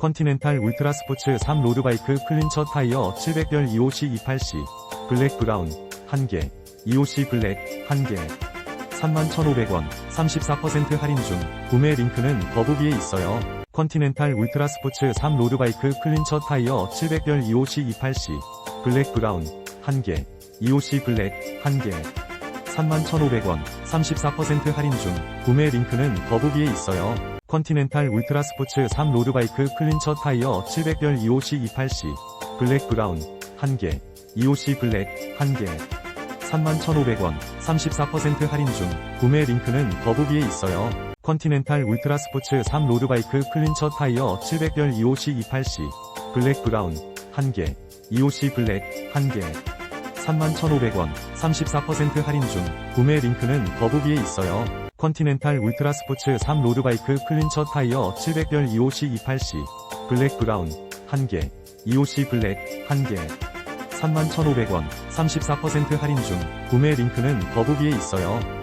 컨티넨탈 울트라 스포츠 3 로드바이크 클린처 타이어 700별 EOC 28C 블랙 브라운 1개 EOC 블랙 1개 31,500원 34% 할인 중 구매 링크는 더보기에 있어요. 컨티넨탈 울트라 스포츠 3 로드바이크 클린처 타이어 700별 EOC 28C 블랙 브라운 1개 EOC 블랙 1개 31,500원 34% 할인 중 구매 링크는 더보기에 있어요. 컨티넨탈 울트라 스포츠 3 로드바이크 클린처 타이어 700별 EOC 28C 블랙 브라운 1개 EOC 블랙 1개 31,500원 34% 할인 중 구매 링크는 더보기에 있어요. 컨티넨탈 울트라 스포츠 3 로드바이크 클린처 타이어 700별 EOC 28C 블랙 브라운 1개 EOC 블랙 1개 31,500원 34% 할인 중 구매 링크는 더보기에 있어요. 컨티넨탈 울트라 스포츠 3 로드바이크 클린처 타이어 700별 EOC 28C 블랙 브라운 1개 EOC 블랙 1개 31,500원 34% 할인 중 구매 링크는 더보기에 있어요.